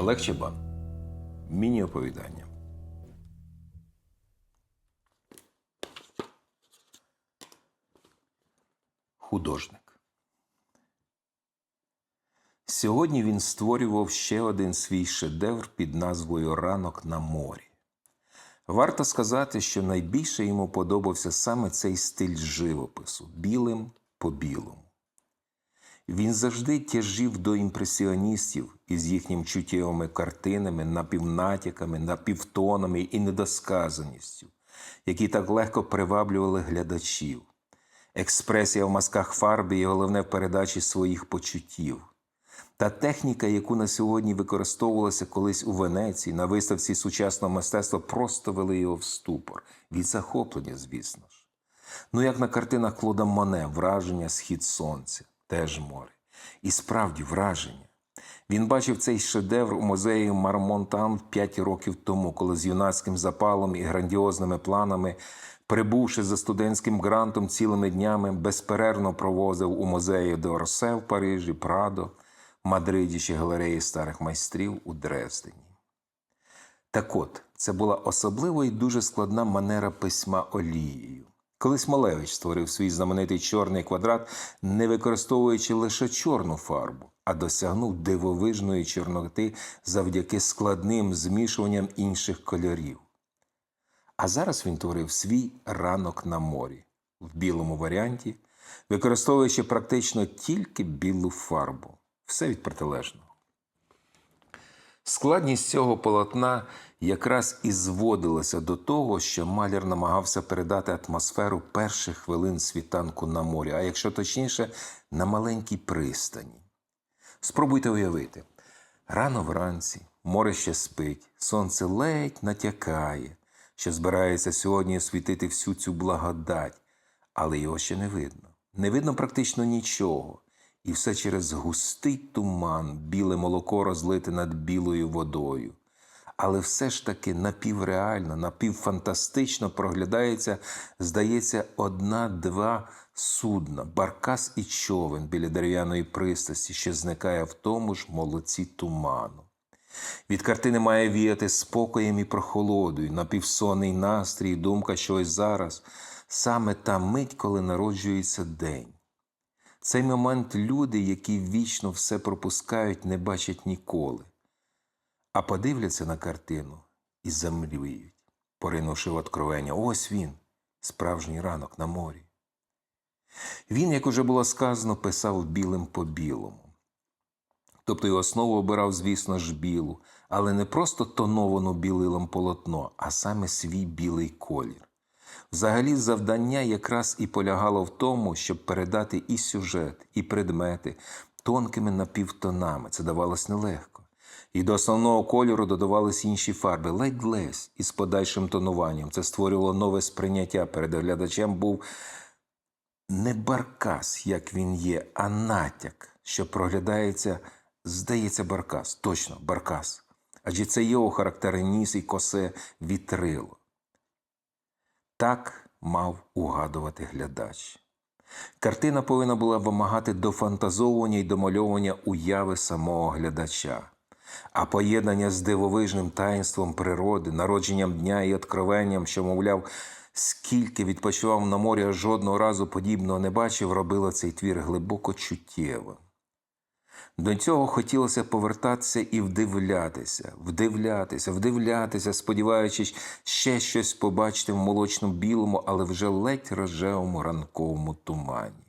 Олег Чебан. Міні-оповідання. Художник. Сьогодні він створював ще один свій шедевр під назвою Ранок на морі. Варто сказати, що найбільше йому подобався саме цей стиль живопису білим по білому. Він завжди тяжів до імпресіоністів із їхнім чуттєвими картинами, напівнатяками, напівтонами і недосказаністю, які так легко приваблювали глядачів. Експресія в мазках фарби і головне в передачі своїх почуттів. Та техніка, яку на сьогодні використовувалася колись у Венеції на виставці сучасного мистецтва, просто вели його в ступор від захоплення, звісно ж. Ну, як на картинах Клода Моне, враження схід сонця, теж море. І справді враження. Він бачив цей шедевр у музеї Мармонтан 5 років тому, коли з юнацьким запалом і грандіозними планами, прибувши за студентським грантом цілими днями, безперервно провозив у музеї Д'Орсе в Парижі, Прадо, Мадриді чи галереї старих майстрів у Дрездені. Так от, це була особлива і дуже складна манера письма олією. Колись Малевич створив свій знаменитий чорний квадрат, не використовуючи лише чорну фарбу, а досягнув дивовижної чорноти завдяки складним змішуванням інших кольорів. А зараз він творив свій ранок на морі в білому варіанті, використовуючи практично тільки білу фарбу. Все від протилежного. Складність цього полотна якраз і зводилася до того, що маляр намагався передати атмосферу перших хвилин світанку на морі, а якщо точніше, на маленькій пристані. Спробуйте уявити: рано вранці море ще спить, сонце ледь натякає, що збирається сьогодні освітити всю цю благодать, але його ще не видно. Не видно практично нічого. І все через густий туман, біле молоко розлите над білою водою. Але все ж таки напівреально, напівфантастично проглядається, здається, одна-два судна, баркас і човен біля дерев'яної пристасті, що зникає в тому ж молоці туману. Від картини має віяти спокоєм і прохолодою, напівсонний настрій, думка, що ось зараз саме та мить, коли народжується день. Цей момент люди, які вічно все пропускають, не бачать ніколи, а подивляться на картину і замріють, поринувши в откровення. Ось він, справжній ранок на морі. Він, як уже було сказано, писав білим по білому. Тобто і основу обирав, звісно ж, білу, але не просто тоновану білилом полотно, а саме свій білий колір. Взагалі, завдання якраз і полягало в тому, щоб передати і сюжет, і предмети тонкими напівтонами. Це давалось нелегко. І до основного кольору додавались інші фарби, ледь-лесь із подальшим тонуванням. Це створювало нове сприйняття. Перед глядачем був не баркас, як він є, а натяк, що проглядається, здається, баркас. Точно, баркас. Адже це його характерний ніс і косе вітрило. Так мав угадувати глядач. Картина повинна була вимагати дофантазовування і домальовування уяви самого глядача, а поєднання з дивовижним таїнством природи, народженням дня і откровенням, що, мовляв, скільки відпочивав на морі, а жодного разу подібного не бачив, робило цей твір глибоко чуттєвим. До цього хотілося повертатися і вдивлятися, вдивлятися, вдивлятися, сподіваючись ще щось побачити в молочному білому, але вже ледь рожевому ранковому тумані.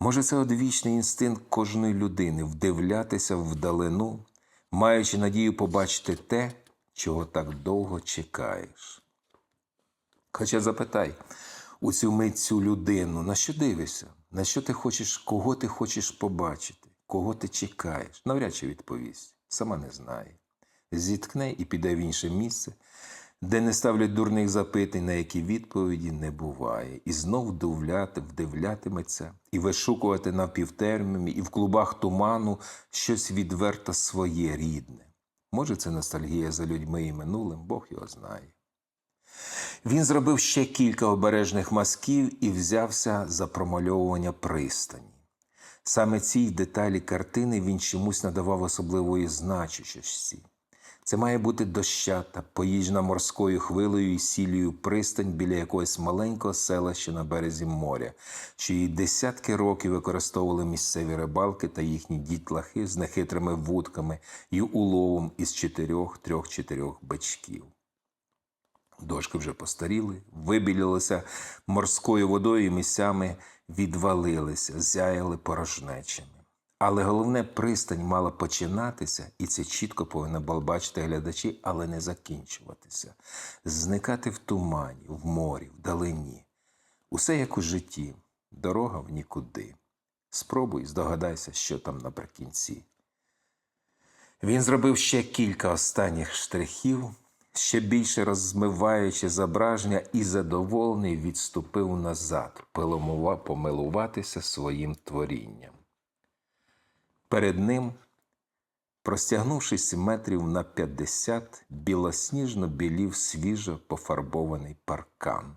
Може, це одвічний інстинкт кожної людини вдивлятися вдалину, маючи надію побачити те, чого так довго чекаєш. Хоча запитай у цю мить цю людину, на що дивишся, на що ти хочеш, кого ти хочеш побачити? Кого ти чекаєш? Навряд чи відповість. Сама не знає. Зіткне і піде в інше місце, де не ставлять дурних запитань, на які відповіді не буває, і знов вдивляти, вдивлятиметься, і вишукувати на півтермімі, і в клубах туману щось відверто своє рідне. Може, це ностальгія за людьми і минулим, Бог його знає. Він зробив ще кілька обережних мазків і взявся за промальовування пристані. Саме цій деталі картини він чомусь надавав особливої значущості. Це має бути дощата, поїжджена морською хвилею і сіллю пристань біля якогось маленького селища на березі моря, що її десятки років використовували місцеві рибалки та їхні дітлахи з нехитрими вудками і уловом із чотирьох трьох-чотирьох бичків. Дошки вже постаріли, вибілилися морською водою і місцями відвалилися, зяяли порожнечами. Але головне, пристань мала починатися, і це чітко повинно було бачити глядачі, але не закінчуватися, зникати в тумані, в морі, вдалині. Усе як у житті, дорога в нікуди. Спробуй здогадайся, що там наприкінці. Він зробив ще кілька останніх штрихів, ще більше розмиваючи зображення, і задоволений відступив назад, помилуватися своїм творінням. Перед ним, простягнувшись метрів на 50, білосніжно білів свіжо пофарбований паркан.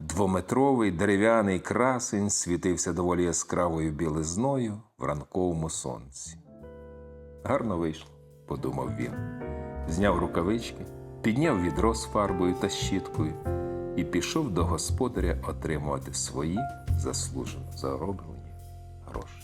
Двометровий дерев'яний красень світився доволі яскравою білизною в ранковому сонці. Гарно вийшло, подумав він. Зняв рукавички, підняв відро з фарбою та щіткою і пішов до господаря отримувати свої заслужено зароблені гроші.